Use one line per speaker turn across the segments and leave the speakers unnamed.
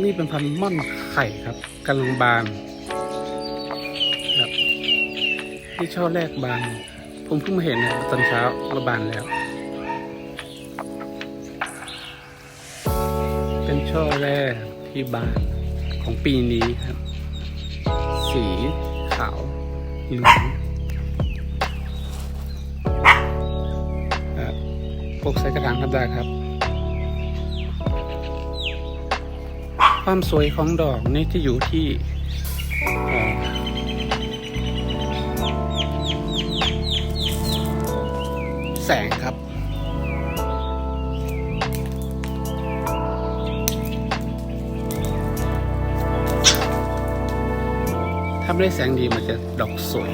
นี่เป็นพันธุ์ม่อนไข่ครับกำลังบานครับที่ช่อแรกบาน ผมเพิ่งมาเห็นนะตอนเช้าว่าบานแล้ว เป็นช่อแรกที่บานของปีนี้ครับ สีขาวเหลืองครับปลูกใส่กระถางทำได้ครับ ความสวยของดอกนี่จะอยู่ที่แสงครับ ถ้าไม่ได้แสงดีมันจะดอกสวย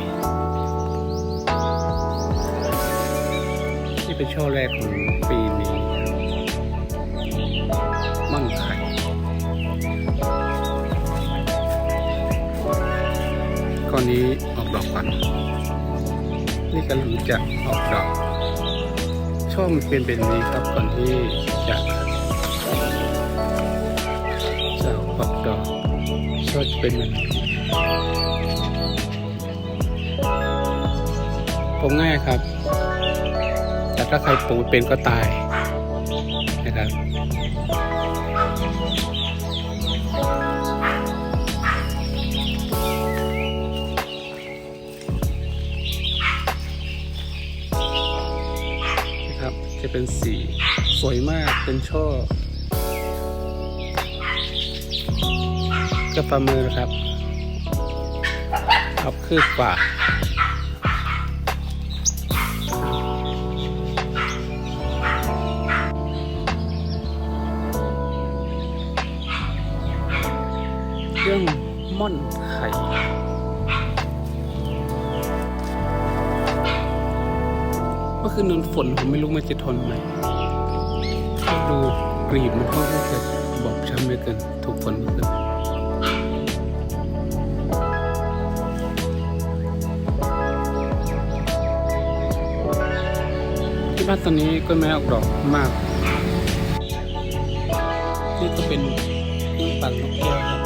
ที่เป็นช่อแรกของปีน อนนี้ออกดอกก่อนนี่กำลังจะออกดอก ช่อมันเป็นเป็นนี้ครับก่อนที่จะจะออกดอกช่อจะเป็นแบบนี้ผมง่ายครับ แต่ถ้าใครปลูกเป็นก็ตายนะครับ จะเป็นสี สวยมากเป็นช่อ ก็ประเมินนะครับเอาคืบกว่าเรื่องม่อนไข่ มื่อคืนนอนฝนผมไม่รู้มันจะทนไหมดูกรีบมันค่อนข้างจะบอบช้ำเหลือเกินถูกฝนเมื่อคืนที่บ้านตอนนี้ก็แม้ออกดอกมาก นี่ก็เป็นเครื่องปั่นนกแก้ว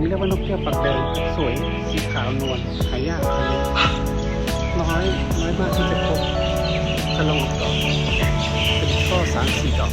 ผมเรียกว่านกแก้วปักแดงสวยสีขาวนวลหายากเลยน้อยน้อยมากที่จะพบกระลองออกดอกเป็นข้อสามสี่ดอก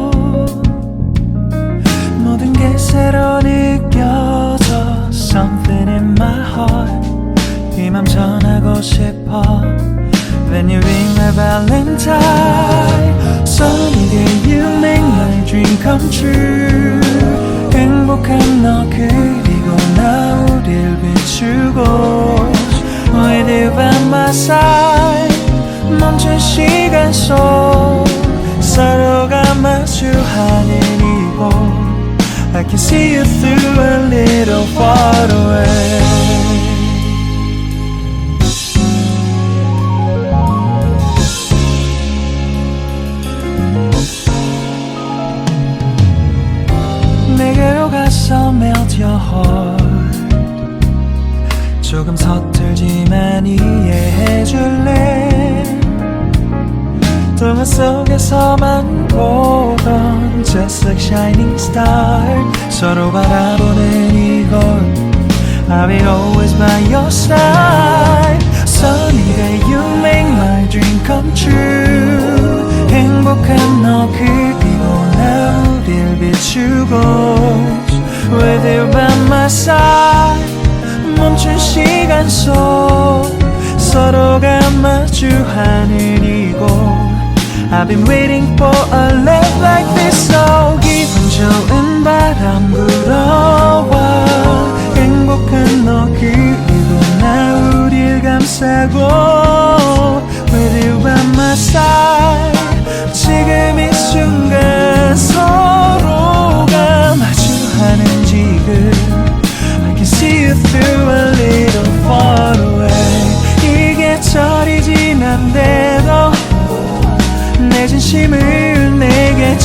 새로 느껴져 Something in my heart 이 맘 전하고 싶어 When you ring my valentine Sunny day you make my dream come true 행복한 너 그리고 나 우릴 비추고 With you by my side 멈춘 시간 속 see you through a little far away 내게로 가서 melt your heart 조금 서툴지만 이해해줄래 어둠 속에서만 보던 Just like shining star 서로 바라보는 이곳 I will be always by your side Sunny day you make my dream come true 행복한 너 그리고 나 우릴 비추고 With you by my side 멈춘 시간 속 서로가 마주하는 I've been waiting for a love like this so 기분 좋은 바람 불어와 행복한 너 그리고 나 우릴 감싸고 With you by my side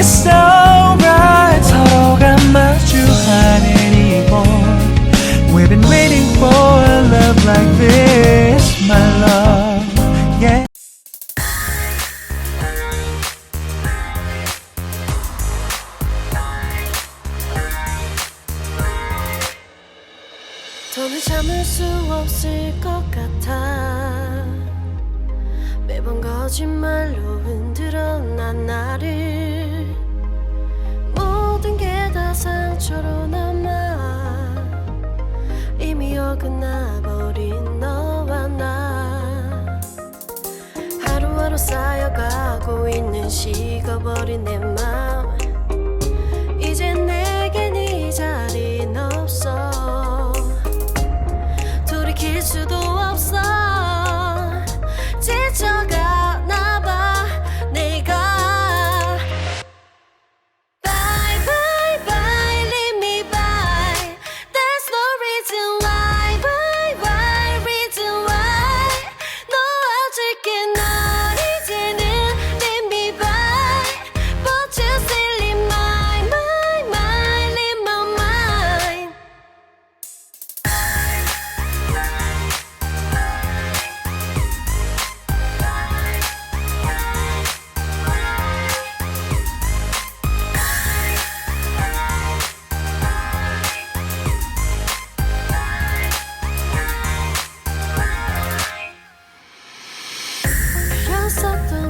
Everything is so right. 서로가 마주하는 이곳. We've been waiting for a love like this, my love.
더는 참을 수 없을 것 같아 매번 거짓말로 흔들어 난 나를 남아 이미 어긋나 버린 너와 나 하루하루 쌓여가고 있는 식어버린 내맘 Satan